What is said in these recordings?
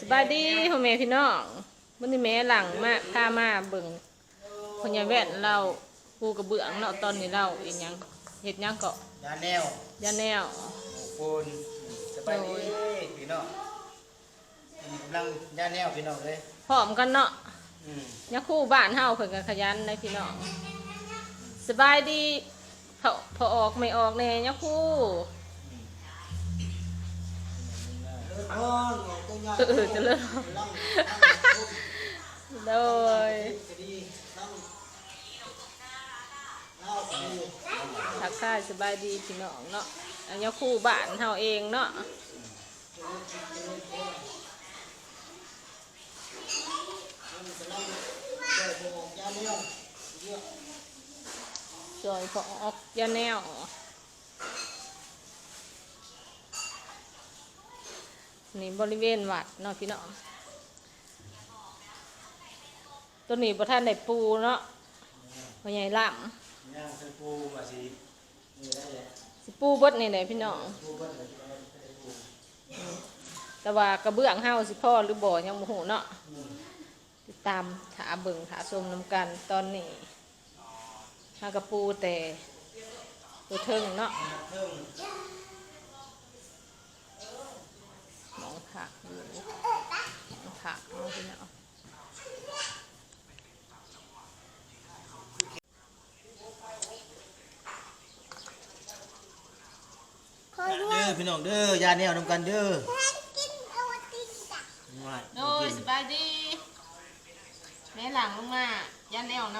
สบายดีพ่อแม่พี่น้องวันนี้แม่หลังมาพามาเบิ่งพญาแว่นเราปูกระเบื้องเนาะตอนนี้เราอีหยังเฮ็ดหยังเกาะยาแนวยาแนวปูนสบายดีพี่น้องอันนี้กำลังยาแนวพี่น้องเลยพร้อมกันเนาะอืมยาคู่บ้านเฮาเพิ่นก็ขยันได้พี่น้องสบายดีพอพอออกไม่ออกแน่ยาคู่ เออจะเลิกโดยทักทายสบายดีพี่น้องเนาะอันยาคู่บ้านเฮาเองเนาะจอยพอออกยาแนว นี่บริเวณวัดเนาะพี่น้องตัวนี้ประท่านได้ปูเนาะพ่อใหญ่ล่ย่างใส่ปูมาสินี่ได้เลยำสิปูเบดนี่แหละพี่น้อง ปูเบิ้ลเลยใส่ปูแต่ว่ากระเบื้องเฮาสิพ่อหรือบ่ยังบ่ฮู้เนาะติดตามถาเบิ่งถาชมนำกันตอนนี้เฮากระปูแต่ตัวเทิงเนาะ เพิ่ม หม องผักอยู่หมองผักเอาไปเนาะเด้อพี่น้องเด้อยาแนวนำกันเด้อมาโดยสบายดีแม่หลังลงมายันแนวน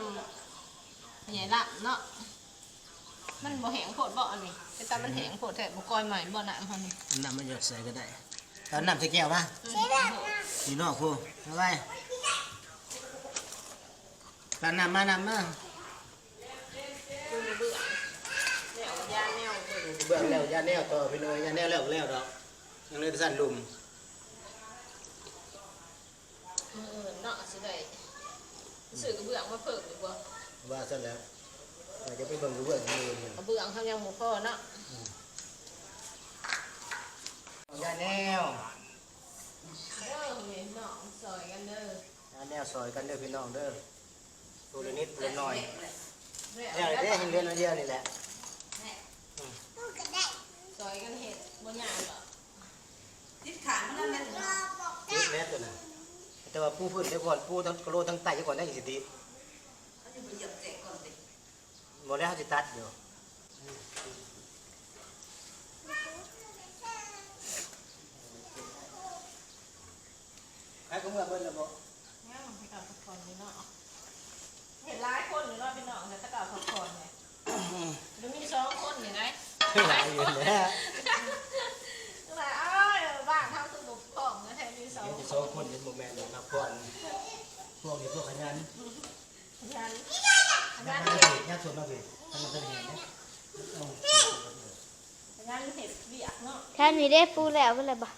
ำใหญ่ละเนาะมันบ่แหงโพดบ่อันนี้แต่ตามันแหงโพดแท้บ่กอยใหม่บ่น้ำพันนี่น้ำมันหยดใส่ก็ได้ ตอนน้ำใส่แก้วมาพี่น้องพูเอาไว้ตอนน้ำมาน้ำมาเบื่อแนวยาแนวเบิ่งเบื้องแล้วยาแนวต่อพี่น้อยยาแนวแล้วแล้วดอกยังเลยสั่นลุมมืออื่นเนาะสิได้ซื้อกระเบื้องมาเพิ่มดีกว่าว่าสั่นแล้วเราจะไปเบิ่งดูเบื้องมือกระเบื้องเขายังบ่พอเนาะยาแนว เด้อแม่น้องซอยกันเด้ อยกันเด้อพี่น้องเด้อตัวละนิดตัวละหน่อยเนี่ยเด้เห็นเดือนละเดียวนี่แหละซอยกันเฮ็ดบ่ยางกหรอกนิดแม่ตัวน่ะแต่ว่าปูพื้นได้ก่อนปูทั้งกระโหลทั้งไตก่อนได้อีกสิบติหมดแล้วเขาสิตัดอยู่ไอ้ก็เมื่อเบิ่นแล้วบ่งั้นให้กับ พี่นนี่เห็นหลายคนอยู่เนาะพี่น้องแต่ตะกร้าพักผ่อนเนี่ยแล้วมีสองคนนี่ไงหลายอยู่แล้วหลายอ้ายบ้านทำสมุกของนะแทนมีสองเห็นจะสองคนเห็นโมแมนต์พักผ่อนพวกนี้พวกขยันยันงานเห็ดงานสวนมาเห็ดทำมันเป็นเห็ดเนี่ยเอายันเห็ดเบียกเนาะท่นมีได้ปูแล้วเป็นไรบ่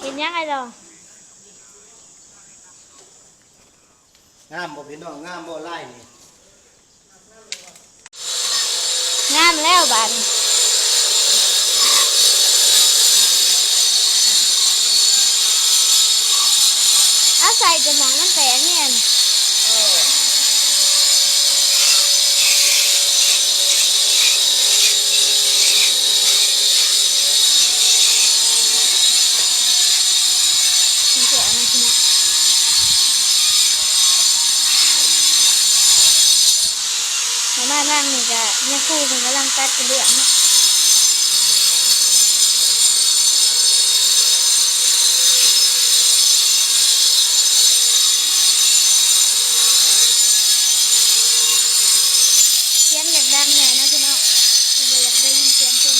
เห็น ยังไงดองงามบ่พี่น้องงามบ่ไล่นี่งามแล้วบานเอาใส่จะมองมันแตกเนี่ยน่ะมันแตกนะพี่น้อง มาบ้านนั่งนี่ก็ยังคู่มันกำลังตัดกระเบื้องเนาะเสียงอยากดังหน่อยนะพี่น้องบ่อยากได้ยินเสียงเพิ่น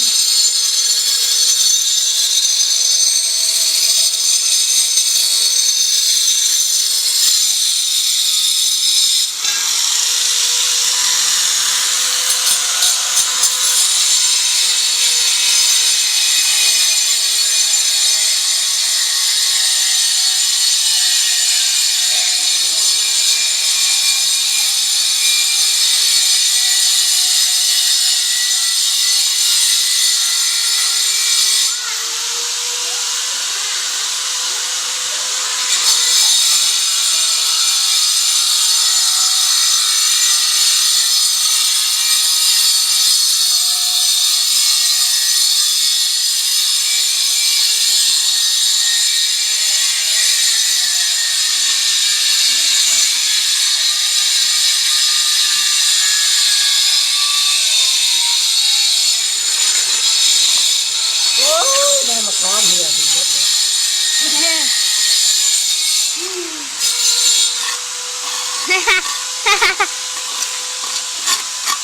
อมเหือถึงเด็ดเลย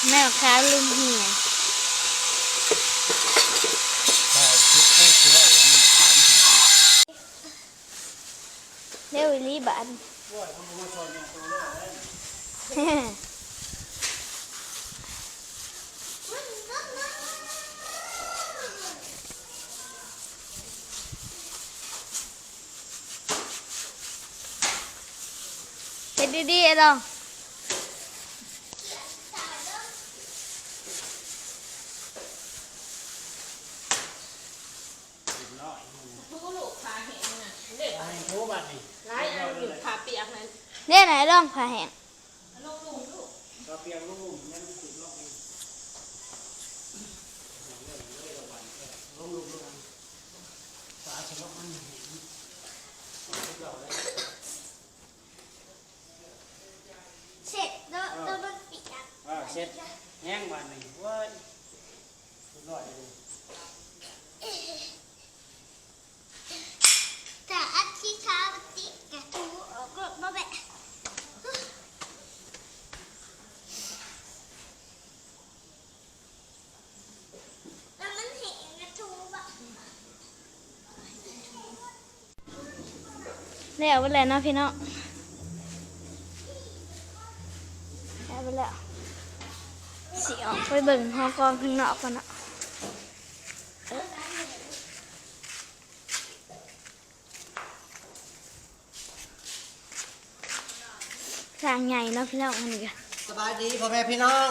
แม่ค้าลุงเหี่ย ใช่คิดให้คือว่าอย่างนี้ถามถึง เร็วอีหลีบันเฮ็ดดีๆไอ้ลอง ทุกลูกขาแห้งน่ะเด็ก ไอ้โทบัดนี่ ร้ายอันอยู่ขาเปียกนั้น เนี่ยไหนลองผ่าแห้งเราเปียงลูกยังติดล็อกลงลงลงฝาฉลอกมันเห็นเราเลยเสร็จแล้วแล้วมันปิดอะอ่าเสร็จแห้งบานนี่เว้ยสุดยอดเลย แต่อันที่เท้าติดกระทูออกรถมาแบบแล้วมันเห็นกระทูแบบ แล้วไปแล้วเนาะพี่น้องแล้วไปแล้วสีออกไปเบิ่งห้องกองข้างนอกกันเนาะเอ้อสร้างใหญ่เนาะพี่น้องมันก็สบายดีพ่อแม่พี่น้อง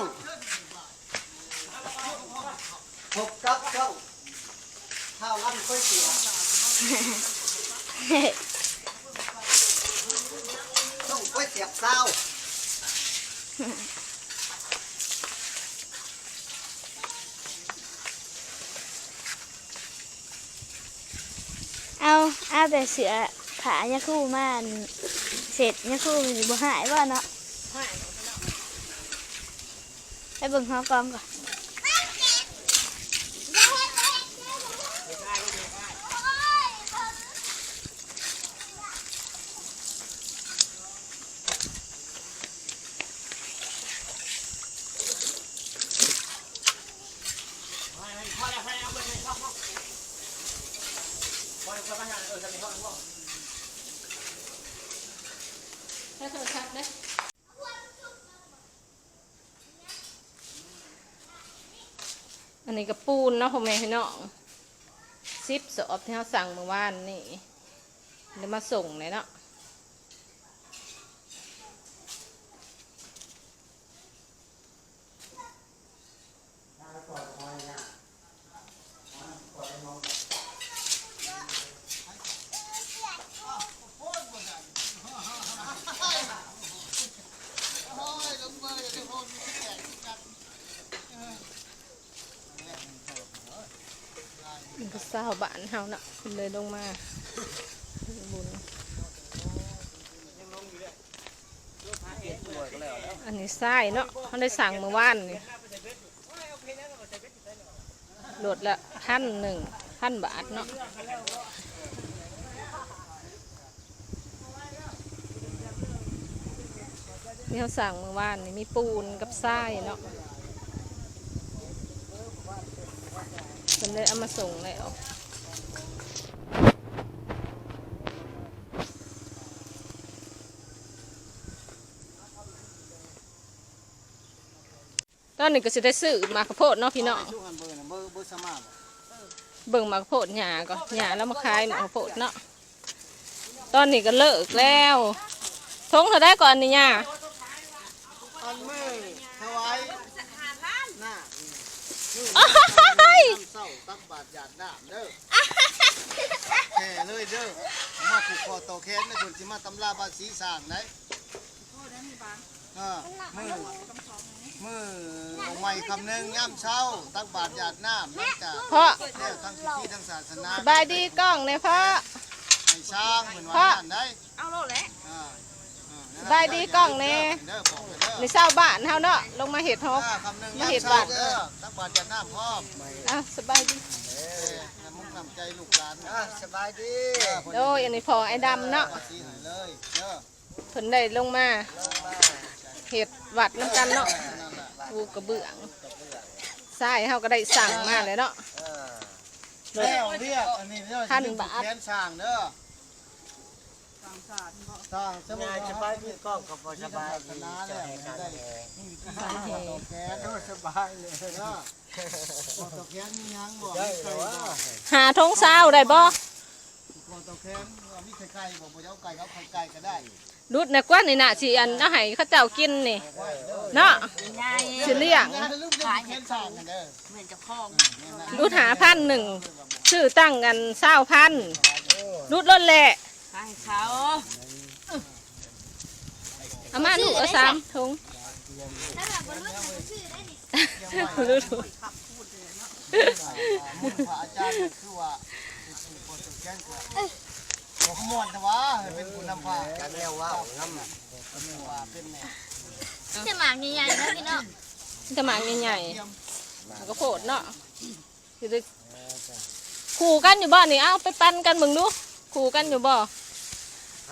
พบกับช่องข้าวลั่นก๋วยเตี๋ยวช่องก๋วย เตี๋ยวเศร้าเอาเอาแต่เสือผายาคู่มาอันเสร็จยาคู่มันสิบ่หายว่าเนาะให้ไปเบิ่งหอกองก่อน ถ้าโทรศัพท์ได้ อันนี้กระปูนเนาะพ่อแม่พี่น้องซิปสอบที่เขาสั่งเมื่อวานนี่เดี๋ยวมาส่งเลยเนาะ มันก็เศร้าบ้านเฮาเนาะเลยลงมาบุญอันนี้ไส้เนาะเขาได้สั่งเมื่อวานนี่โหลดละพันหนึ่งพันบาทเนาะที่เขาสั่งเมื่อวานนี่มีปูนกับไส้เนาะ ฉันเลยเอามาส่งแล้วตอนนี้ก็จะได้ซื้อหมากข้าวโพดเนาะพี่น้องเนาะเบิ้งหมากข้าวโพดหยาก็หยาแล้วมาขายหมากข้าวโพดเนาะตอนนี้ก็เลิกแล้วทงเธอได้ก่อนนี่หยาอันมือถวายหน้าอ้ายน้ เศร้าตักบาทหยาดน้ำเด้อแค่เลยเด้อมาผูกคอโตแค้นในคนสิมาตำราบาสีสร้างได้อ่ามือมือเอาไม้คำหนึงย่ำเช้า ตักบาทหยาดน้ำนั่นจะเพราะแล้วทั้งพิธีทั้งศาสนาสบายดีกล้องเนี่ยพ่อให้ช้างเหมือนวันนั้นได้เอาโลดแล้ว อ่าอ่นั่น สบายดีกล้องเนี่ยเด้อบอกเลยเด้อในเศร้าบ้านเฮาเนาะลงมาเห็ดฮอกอ่าคำหนึ่งมาย่ำเห็ดเช้าบ้านเด้อตักบาทหยาดน้ำพร้อมอะสบายดีเอ้ยน้ำมุกน้ำใจลูกหลานอะสบายดีโดยอันนี้พอไอ้ดำเนาะภาษีให้เลยเด้อเพิ่นได้ลงมาลงมาเห็ดวัดน้ำกันเนาะนั่นแหละปูกระเบื้องทรายเฮาก็ได้สั่งมาเลยเนาะเออแล้วเรียกอันนี้เด้อพันบาทแขนช่างเด้อสร้างสมุงานดสบายพี่ก้องก็พอสบายดีนาจะแล้วให้การได้แหน่นี่วิธีการต่อแขนเด้อสบายเลยเด้อต่อแขนมียังบ่ได้มีเหรไก่อบ่วะหาทงเศร้าได้บ่ต่อแขนมีไข่บ่บ่เอาไก่เอาไข่ไก่ก็ได้รุดนะกว่านี่น่ะสิอันเอาให้เขาเจ้ากินนี่เนาะสิเลี้ยงงานลืมจะแขนช่างกันเด้อรุดหาพันหนึ่งชื่อตั้งกันเศร้าพันรุดล้นแหละเอามา ลูกเอาสามทงถ้าแบบบ่รู้จะชื่อได้นี่รุดพระอาจารย์คือว่าเป็นผู้ต่อแขนกว่าบ่ขมวนแต่ว่าเป็นผู้นำพากันแล้วว่าวน้ำว่าเป็นแม่จะหมากใหญ่ๆนะพี่น้องจะหมากใหญ่ๆมันก็โพดเนาะสิได้ขู่กันอยู่บ่นี่เอ้าไปปั่นกันมึงดูขู่กันอยู่บ่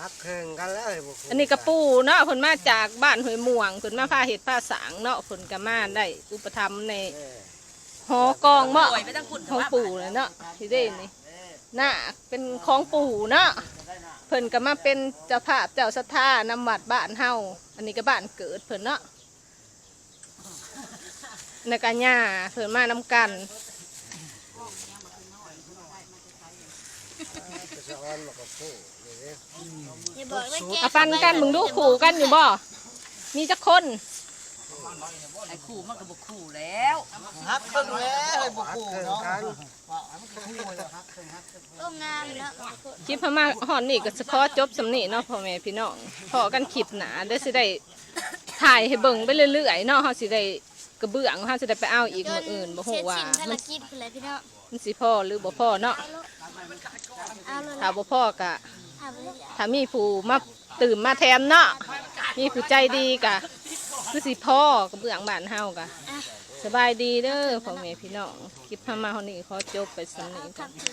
ฮักเครื่องกันแล้วไอ้บุคคลอันนี้กระปูเนาะเพิ่นมาจากบ้านหวยม่วงเพิ่นมาพาเห็ดผ้าสางเนาะเพิ่นกมาได้อุปถัมภ์ในเออหอกองเมาะของปู่เลยเนาะที่ได้นี่น่าเป็นของปู่เนาะเพิ่นก็มาเป็นเจ้าภาพเจ้าศรัทธานำวัดบ้านเฮาอันนี้ก็บ้านเกิดเพิ่นเนาะในกาญาเพิ่นมานำกัน จะส อนมากับผู้นี่เด้ออย่าบอกว่าแกเอาฟันกันมึงดูขู่กันอยู่บ่ มีจักคน ไอ้ขู่มันก็บอกขู่แล้วฮักเครื่องแล้วไอ้บุกฮักกูเครื่องเนาะกันว่ามันคือคู่เลยฮักเครื่องฮักเครื่องโอ้งามเนาะคลิปพม่าฮอนนี่ก็จะขอจบสำนีเนาะพ่อแม่พี่น้องพอกันคลิปหนาเดี๋ยวสิได้ถ่ายให้เบิ่งไปเรื่อยๆเนาะเฮาสิได้ กระเบื้องเฮาสิได้ไปเอาอีกมื้ออื่นบ่ฮู้ว่าเสร็จสิ้นภามัรนกิจไปเลยพี่น้องมันสิพอหรือบ่พอเนาะเอาเลยถ้าบ่พอก็เอาเลยถ้ามีผู้มาตื่มมาแทนเนาะมีผู้ใจดีก็คือสิพ่อกระเบื้องบ้านเฮาก็สบายดีเด้อพ่อแม่พี่น้องคลิปพม่าฮอนนี่ขอจบไปสำนีก่อนขับถือ